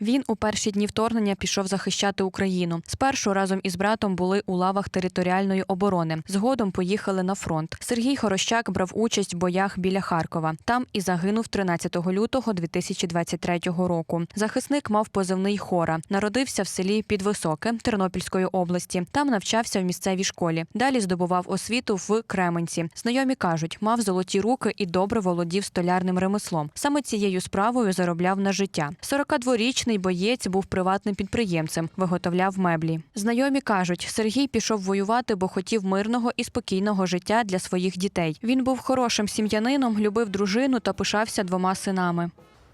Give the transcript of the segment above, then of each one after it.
Він у перші дні вторгнення пішов захищати Україну. Спершу разом із братом були у лавах територіальної оборони. Згодом поїхали на фронт. Сергій Хорощак брав участь в боях біля Харкова. Там і загинув 13 лютого 2023 року. Захисник мав позивний хора. Народився в селі Підвисоке Тернопільської області. Там навчався в місцевій школі. Далі здобував освіту в Кременці. Знайомі кажуть, мав золоті руки і добре володів столярним ремеслом. Саме цією справою заробляв на життя. 42-річний боєць був приватним підприємцем, виготовляв меблі. Знайомі кажуть, Сергій пішов воювати, бо хотів мирного і спокійного життя для своїх дітей. Він був хорошим сім'янином, любив дружину та пишався двома синами.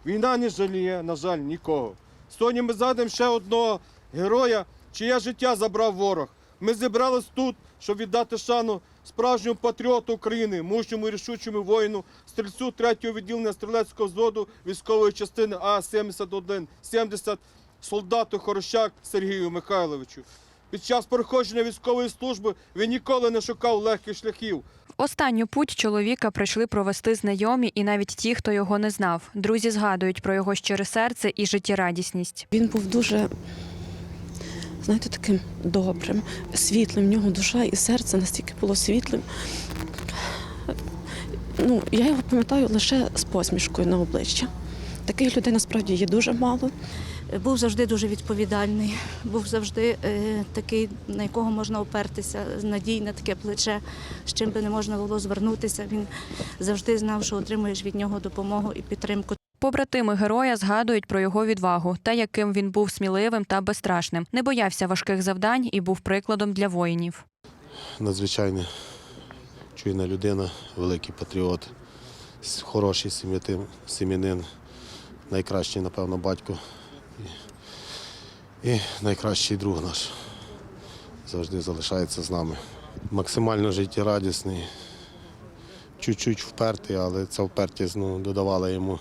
Війна не жаліє, на жаль, нікого. Сьогодні ми згадуємо ще одного героя, чиє життя забрав ворог. Ми зібрались тут, щоб віддати шану справжньому патріоту України, мужньому і рішучому воїну, стрільцю 3-го відділення стрілецького взводу військової частини А-71, 70, солдату Хорошак Сергію Михайловичу. Під час проходження військової служби він ніколи не шукав легких шляхів. Останню путь чоловіка прийшли провести знайомі і навіть ті, хто його не знав. Друзі згадують про його щире серце і життєрадісність. Він був дуже, знаєте, таким добрим, світлим. В нього душа і серце настільки було світлим. Ну, я його пам'ятаю лише з посмішкою на обличчя. Таких людей насправді є дуже мало. Був завжди дуже відповідальний, був завжди е, такий, на якого можна опертися, надійне таке плече, з чим би не можна було звернутися. Він завжди знав, що отримуєш від нього допомогу і підтримку. Побратими героя згадують про його відвагу та яким він був сміливим та безстрашним. Не боявся важких завдань і був прикладом для воїнів. надзвичайно чуйна людина, великий патріот, хороший сім'янин, найкращий, напевно, батько і, найкращий друг наш. Завжди залишається з нами. Максимально життєрадісний, чуть-чуть впертий, але ця впертість ну, додавала йому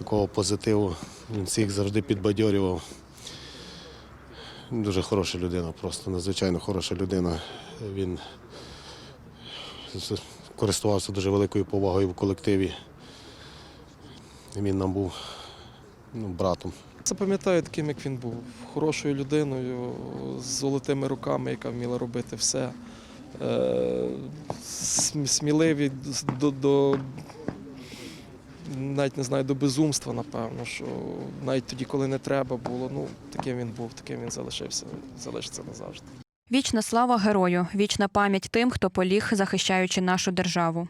такого позитиву. Він всіх завжди підбадьорював. Дуже хороша людина, просто надзвичайно хороша людина. Він користувався дуже великою повагою в колективі. Він нам був ну, братом. Запам'ятаю таким, як він був, хорошою людиною, з золотими руками, яка вміла робити все. Е, см- Сміливий до, до навіть не знаю, до безумства, напевно, що навіть тоді, коли не треба було, ну таким він був, таким він залишився, залишиться назавжди. Вічна слава герою, вічна пам'ять тим, хто поліг, захищаючи нашу державу.